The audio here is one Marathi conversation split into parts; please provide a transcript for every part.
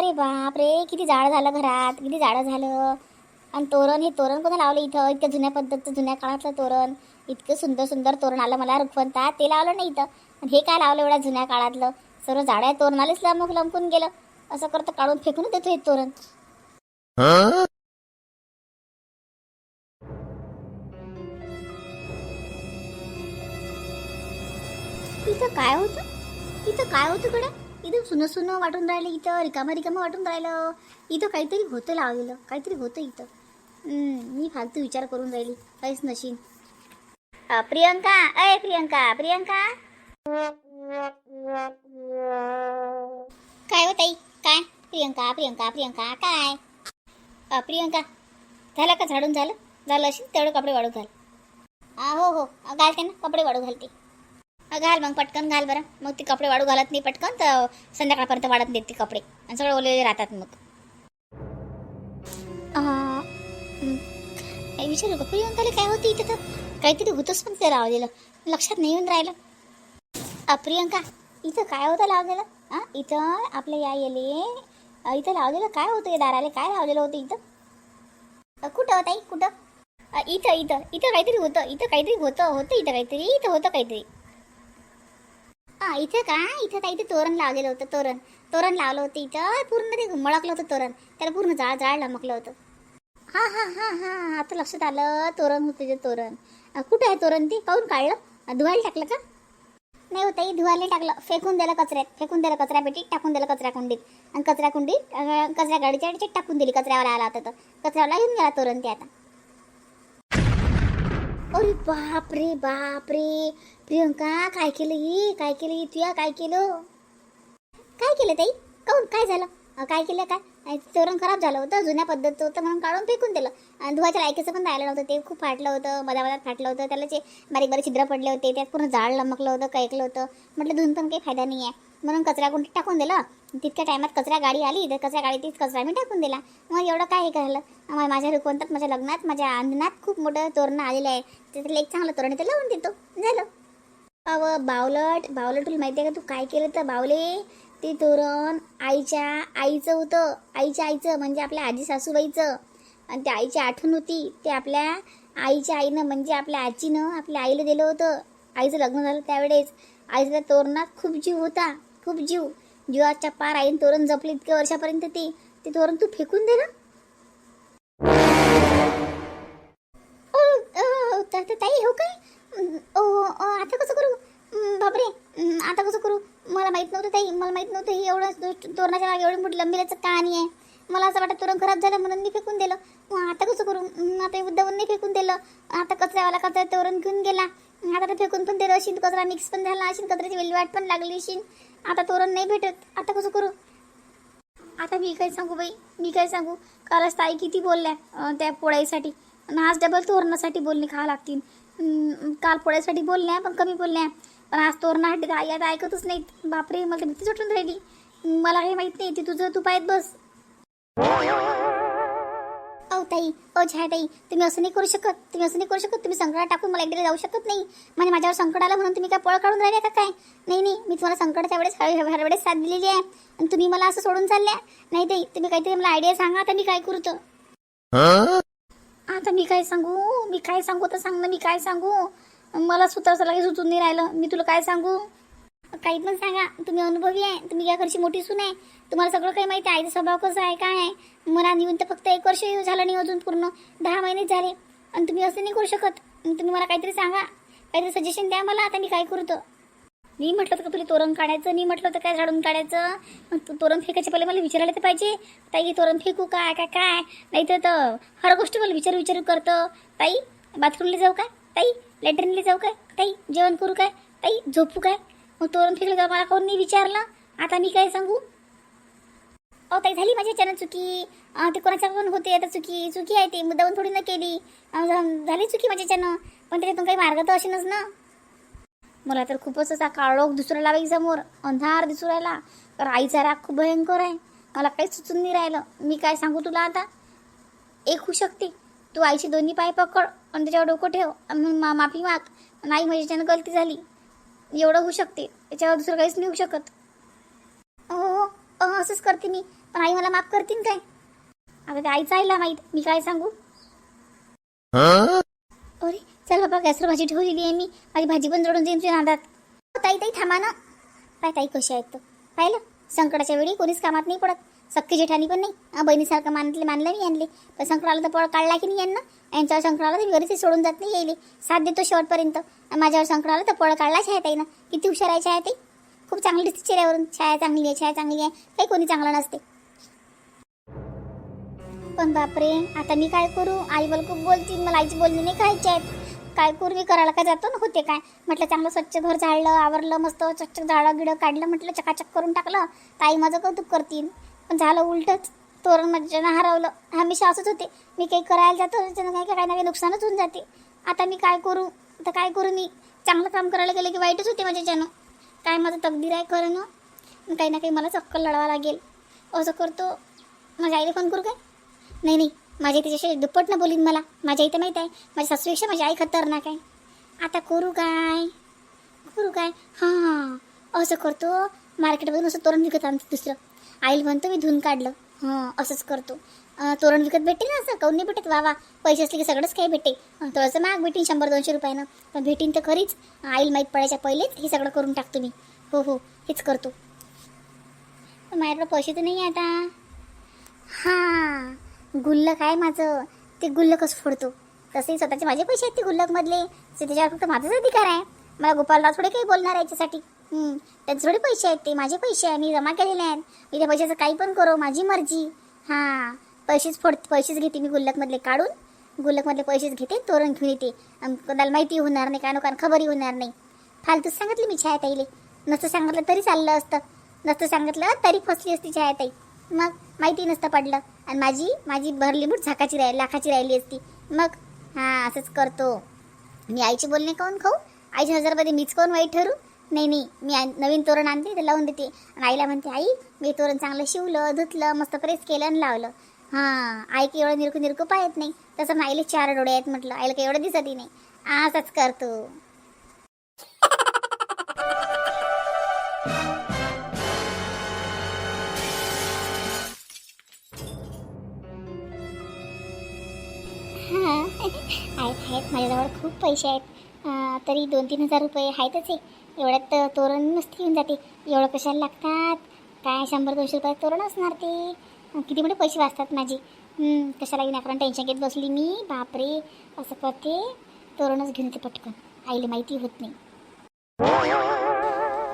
अरे बाप रे किती जाळं झालं घरात किती जाळं झालं. आणि तोरण हे तोरण कोणा लावलं इथं? इतक्या जुन्या पद्धतीचं जुन्या काळातलं तोरण. इतकं सुंदर सुंदर तोरण आलं मला रुखवंता ते लावलं नाही इथं. आणि हे काय लावलं एवढ्या जुन्या काळातलं? सर्व झाड्या तोरणालेच लमक लमकून गेलं. असं करतं काढून फेकून देतो हे तोरण. इथं काय होतं? इथं काय होतं कडे इथं सुनं सुनं वाटून राहिलं इथं रिकामं रिकामं वाटून राहिलं. इथं काहीतरी होतं लावलेलं काहीतरी होतं इथं. मी फालतू विचार करून राहिली काहीच नशीन. प्रियंका अय प्रियंका प्रियंका? काय हो ताई? काय? प्रियंका प्रियंका प्रियंका काय? प्रियंका झालं का झाडून झालं? झालं असेल तेवढं कपडे वाढू घाल. आ, हो हो घालते ना कपडे वाढू घालते. घाल मग पटकन घाल बरं. मग ते कपडे वाळू घालत नाही पटकन तर संध्याकाळपर्यंत वाढत नाहीत ते कपडे. आणि सगळे ओले राहतात मग. अ, विचारू का? झाले काय होती इथं तर? काहीतरी होतंच पण ते लावलेलं लक्षात नाही येऊन राहिलं. प्रियंका इथं काय होतं लावलेलं हां इथं आपल्या या येले इथं लावलेलं काय होतं? या दाराले काय लावलेलं होतं इथं? कुठं होता कुठं? इथं इथं. इथं काहीतरी होतं इथं काहीतरी होतं होतं इथं काहीतरी इथं होतं काहीतरी. हा इथं का इथं काहीतरी तोरण लावलेलं होतं तोरण. तोरण लावलं होतं इथं. पूर्ण ते मळकलं होतं तोरण. त्याला पूर्ण जाळ जाळ लमकलं होतं. हा हा हा हा. आता लक्षात आलं तोरण होतं ते तोरण. कुठं आहे तोरण ते? काऊन काढलं? धुवायला टाकलं का? नाही होतं धुवायला टाकलं. फेकून दिलं कचऱ्यात. फेकून दिलं कचऱ्या पेटीत टाकून दिलं कचऱ्या कुंडीत. आणि कचऱ्या कुंडीत कचऱ्या गाडीच्या गाडीच्या टाकून दिली. कचऱ्यावाला आला होता तर कचऱ्याला येऊन गेला तोरण ते आता. अरे बाप रे बाप रे प्रियंका काय केलं ही? काय केलं ही तुया? काय केलं? काय केलं ताई? काऊन? काय झालं? काय केलं काय? तोरण खराब झालं होतं जुन्या पद्धतीचं होतं म्हणून काढून फेकून दिलं. आणि धुवाच्या लायकीचं पण राहिलं नव्हतं ते खूप फाटलं होतं मधा मधात फाटलं होतं त्याला जे बारीक बारीक छिद्र पडले होते त्यात पूर्ण जाळ लमकलं होतं कैकलं होतं. म्हटलं धुवून पण काही फायदा नाही आहे म्हणून कचरा कुंडीत टाकून दिलं. तितक्या टायमात कचरा गाडी आली तर कचरा गाडीतच कचरा मी टाकून दिला. मग एवढं काय हे करायला मग माझ्या रुकवंतात माझ्या लग्नात माझ्या अंगणात खूप मोठं तोरणं आलेलं आहे. त्यातलं एक चांगलं तोरण आहे, ते लावून देतो. झालं. अव बावलट बावलट तुला माहिती आहे का तू काय केलं तर बावले ते तोरण आईच्या आईचं होतं आईच्या आईचं म्हणजे आपल्या आजी सासूबाईचं आणि त्या आईची आठवण होती ते आपल्या आईच्या आईनं म्हणजे आपल्या आजीनं आपल्या आईला दिलं होतं आईचं लग्न झालं त्यावेळेस आईचा तोरणात खूप जीव होता खूप जीव जीवाच्या पार आईनं तोरण जपले इतक्या वर्षापर्यंत ते ते तोरण तू फेकून दे ना ताई हो काय ओ आता कसं करू? बापरे. आता कसं करू? मला माहीत नव्हतं ताई मला माहीत नव्हतं ही एवढं तोरणाच्या मागे एवढी मोठी लंबीलाचं कहाणी आहे. मला असं वाटतं तोरण खराब झालं म्हणून मी फेकून दिलं. मग आता कसं करू? आता उद्यावरून नाही फेकून दिलं. आता कचऱ्यावाला कचरा तोरण घेऊन गेला. आता तर फेकून पण दिलं. अशी कचरा मिक्स पण झाला. अशी कचऱ्याची विल्हेवाट पण लागली. अशी आता तोरण नाही भेटत. आता कसं करू? आता मी काय सांगू बाई? मी काय सांगू? कालच ताई किती बोलल्या त्या पोळ्यासाठी आणि आज डबल तोरणासाठी बोलणे खावं लागतील. काल पोळ्यासाठी बोलल्या पण कमी बोलल्या. पण आज तोरणासाठी आई आता ऐकतच नाहीत. बापरे मला भीतीच भीती सुटून राहिली. मला काही माहीत नाही ती तुझं तू पाहत बस. अहो ताई ओ छाया ताई तुम्ही असं नाही करू शकत. तुम्ही असं नाही करू शकत. तुम्ही संकटात टाकून मला एकदा जाऊ शकत नाही. म्हणजे माझ्यावर संकट आलं म्हणून तुम्ही काय पळ काढून राहिले का काय? नाही नाही मी तुम्हाला संकटाच्या वेळेस हरवेळेस साथ दिलेली आहे. आणि तुम्ही मला असं सोडून चालल्या. नाही ताई तुम्ही काहीतरी मला आयडिया सांगा आता मी काय करू तर. आता मी काय सांगू? मी काय सांगू तर सांग ना मी काय सांगू? मला स्वतःच लगेच सुचून नाही राहिलं. मी तुला काय सांगू? काही पण सांगा. तुम्ही अनुभवी आहे. तुम्ही या घरची मोठी सून आहे. तुम्हाला सगळं काही माहिती आहे. आईचा स्वभाव कसा आहे काय आहे? मला येऊन तर फक्त एक वर्ष झालं नाही अजून पूर्ण. दहा महिने झाले. आणि तुम्ही असं नाही करू शकत. तुम्ही मला काहीतरी सांगा. काहीतरी सजेशन द्या मला. आता मी काय करू तर? मी म्हटलं होतं का तुला तोरण काढायचं? मी म्हटलं होतं काय झाडून काढायचं? मग तोरण फेकायच्या पहिले मला विचारायला तर पाहिजे. ताई तोरण फेकू काय काय काय नाही तर हर गोष्ट मला विचारू विचारू करतं. ताई बाथरूमला जाऊ काय ताई लॅट्रिनला जाऊ काय ताई जेवण करू काय ताई झोपू काय मग तोरण फेकलं का? मला कोण नाही विचारलं. आता मी काय सांगू? अहो ताई झाली माझी अचानक चुकी. ते कोणाच्या पण होते आता चुकी चुकी आहे ती. मुद्दावून थोडी ना केली. झाली चुकी माझ्या अचानक पण त्याच्यातून काही मार्ग तर असेनच ना. मला तर खूपच असा काळोख दिसू राहिला बाई समोर. अंधार दिसू राहिला. तर आईचा राग खूप भयंकर आहे. मला काहीच सुचून नाही राहिलं. मी काय सांगू तुला आता? एक होऊ शकते. तू आईचे दोन्ही पाय पकड आणि त्याच्यावर डोकं ठेव आणि मा माफी माग. नाही माझ्याच्यानं गलती झाली. एवढं होऊ शकते. त्याच्यावर दुसरं काहीच नाही होऊ शकत. हो हो अं, मग असंच करते मी. पण आई मला माफ करतीन काय? आता त्या आईचं आईला माहीत. मी काय सांगू? अरे चल बाबा गॅसवर भाजी ठेवलेली आहे मी. माझी भाजी पण जोडून देईन तुझ्या नादात. हो, ताई ताई थांबा ना. पाय ताई कशी आहेत तर पाहिलं? संकटाच्या वेळी कोणीच कामात नाही पडत. सख्खी जेठानी पण नाही. हा, बहिणीसारखं मानले मानलं नाही आणले पण संकट आलं तर पळ काढला की नाही यांना? यांच्यावर संकट आलं तर मी घरीच सोडून जात नाही येईल साथ देतो शेवटपर्यंत. माझ्यावर संकट आलं तर पळ काढला छाया ताईनं किती हुशार आहे छाया ताई. खूप चांगली दिसते चेहऱ्यावरून. छाया चांगली आहे छाया चांगली आहे. काही कोणी चांगलं नसते. पण बापरे आता मी काय करू? आई मला खूप बोलतील मला आईची बोलणी नाही खायची आहेत. काय करू मी करायला काय जातो ना होते काय? म्हटलं चांगलं स्वच्छ घर झाडलं आवरलं मस्त चकचक झाडं गिडं काढलं म्हटलं चकाचक करून टाकलं. ताई माझं कौतुक करतील. पण झालं उलटच. तोरण माझ्यानं हरवलं. हमेशा असंच होते. मी काही करायला जातो त्याच्यानं काही काही ना काही नुकसानच होऊन जाते. आता मी काय करू? आता काय करू मी? चांगलं काम करायला गेलं की वाईटच होते माझ्याच्यानं काय माझं तकदीर आहे खरं ना? मग काही ना काही मला चक्कर लढवा लागेल. असं करतो. माझ्या आईला फोन करू काय? नाही नाही. माझ्या तिच्याशी दुप्पट न बोलीन मला. माझ्या इथं माहीत आहे माझ्या सासूपेक्षा माझी आई खतरनाक आहे. आता करू काय? करू काय? हां असं करतो मार्केटमधून असं तोरण विकत आणतो दुसरं. आईल म्हणतो मी धुवून काढलं. हां असंच करतो. तोरण विकत भेटेल ना असं? काऊन नाही भेटत? वा वा. पैसे असले की सगळंच काही भेटे थोडंसं महाग भेटीन शंभर दोनशे रुपयानं. पण भेटीन तर खरीच. आईल माहीत पडायच्या पहिलेच हे सगळं करून टाकतो मी. हो हो. हेच करतो. माझ्याकडे पैसे तर नाही आता. हां. गुल्लक आहे माझं? ते गुल्लकच फोडतो? तसेही स्वतःचे माझे पैसे आहेत ते गुल्लकमधले. ते त्याच्यावर फक्त माझाच अधिकार आहे. मला गोपालराव थोडे काही बोलणार आहे याच्यासाठी. त्यांचे थोडे पैसे आहेत ते. माझे पैसे आहे. मी जमा केलेले आहेत. मी त्या पैशाचं काही पण करो. माझी मर्जी. हां. पैसेच फोड पैसेच घेते मी गुल्लकमधले काढून. गुल्लकमधले पैसेच घेते तोरण घेऊन येते. कोणाला माहिती होणार नाही काय नको खबरही होणार नाही. फालतूच सांगितली मी छायाताईले. नसतं सांगितलं तरी चाललं असतं. नसतं सांगितलं तरी फसली असती छायाताई. मग माहिती नसतं पडलं. आणि माझी माझी भरली मूठ झाकाची राहिली लाखाची राहिली असती. मग हां असंच करतो. मी आईचे बोलणे काऊन खाऊ? आईच्या नजरमध्ये मीच कोण वाईट ठरू? नाही नाही मी नवीन तोरण आणते ते लावून देते. आणि आईला म्हणते आई मी तोरण चांगलं शिवलं धुतलं मस्त प्रेस केलं आणि लावलं. हां आई की एवढं निरकू निरकू पाहत नाही. तसं मग आईला चार डोळे आहेत म्हटलं. आईला काही एवढं दिसतही नाही. असंच करतो. आहेत. माझ्याजवळ खूप पैसे आहेत. तरी दोन तीन हजार रुपये आहेतच आहे एवढ्यात तर तोरण नसते येऊन जाते. एवढं कशाला लागतात? काय शंभर दोनशे रुपये तोरण असणार ते? किती मोठे पैसे वाचतात माझे. कशाला विनाकारण टेन्शन घेत बसली मी? बापरे असं करते? तोरणच घेऊन ते पटकन. आईला माहिती होत नाही.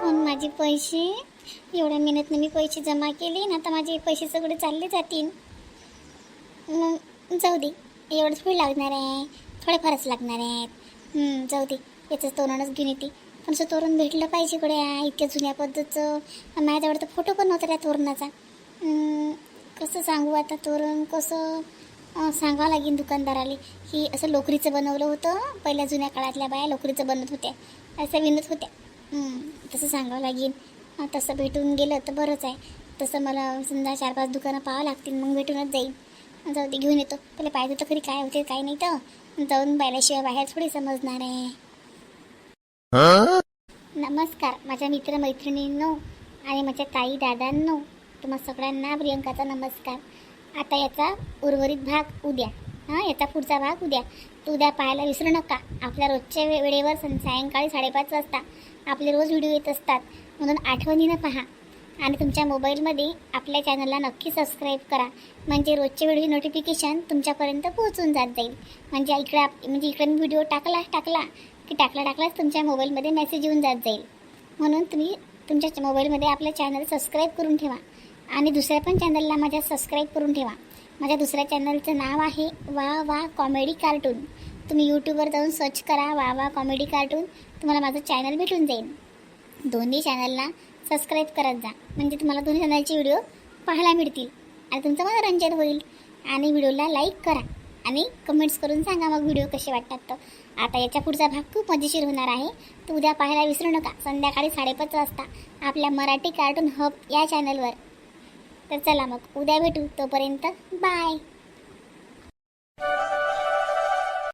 पण माझे पैसे? एवढ्या मेहनतनं मी पैसे जमा केले ना आता माझे पैसे सगळे चालले जातील. मग जाऊ दे. एवढंच थोडी लागणार आहे. थोडेफारच लागणार आहेत. जाऊ दे. याचं तोरणच घेऊन येते. पण असं तोरण भेटलं पाहिजे गड्या इतक्या जुन्या पद्धतीचं. माझ्याजवळ तर फोटो पण नव्हता त्या तोरणाचा. कसं सांगू आता तोरण कसं? सांगावं लागेल दुकानदाराला. की असं लोकरीचं बनवलं होतं. पहिल्या जुन्या काळातल्या बाया लोकरीचं बनवत होत्या. असं विनत होत्या. तसं सांगावं लागेल. तसं भेटून गेलं तर बरंच आहे. तसं मला समजा चार पाच दुकानं पाहावं लागतील मग भेटूनच जाईल. जाऊ दे घेऊन येतो. पहिले पाहिजे तर खरी काय होते काय नाही तर. जाऊन पाहिल्याशिवाय बाहेर थोडी समजणार आहे? नमस्कार माझ्या मित्रमैत्रिणींनो आणि माझ्या ताई दादांनो तुम्हा सगळ्यांना प्रियंकाचा नमस्कार. आता याचा उर्वरित भाग उद्या. हां याचा पुढचा भाग उद्या. तो उद्या पाहायला विसरू नका. आपल्या रोजच्या वेळेवर सं सायंकाळी साडेपाच वाजता आपले रोज व्हिडिओ येत असतात. म्हणून आठवणीनं पहा. आणि तुमच्या मोबाईलमध्ये आपल्या चॅनलला नक्की सबस्क्राईब करा. म्हणजे रोजच्या वेळी नोटिफिकेशन तुमच्यापर्यंत पोहोचून जात जाईल. म्हणजे इकडे आप म्हणजे इकडे मी व्हिडिओ टाकला टाकला की टाकला टाकलाच तुमच्या मोबाईलमध्ये मेसेज येऊन जात जाईल. म्हणून तुम्ही तुमच्या मोबाईलमध्ये आपल्या चॅनल सबस्क्राईब करून ठेवा. आणि दुसऱ्या पण चॅनलला माझ्या सबस्क्राईब करून ठेवा. माझ्या दुसऱ्या चॅनलचं नाव आहे वा वा कॉमेडी कार्टून तुम्ही यूट्यूबवर जाऊन सर्च करा वा वा कॉमेडी कार्टून तुम्हाला माझं चॅनल भेटून जाईल. दोन्ही चॅनलला सबस्क्राईब करत जा. म्हणजे तुम्हाला दोन्ही चॅनलचे व्हिडिओ पाहायला मिळतील. आणि तुमचं मनोरंजन होईल. आणि व्हिडिओला लाईक करा. आणि कमेंट्स करून सांगा मग व्हिडिओ कसे वाटतात तर. आता याच्या पुढचा भाग खूप मजेशीर होणार आहे. तर उद्या पाहायला विसरू नका. संध्याकाळी साडेपाच वाजता आपल्या मराठी कार्टून हब या चॅनलवर तर चला मग उद्या भेटू. तोपर्यंत बाय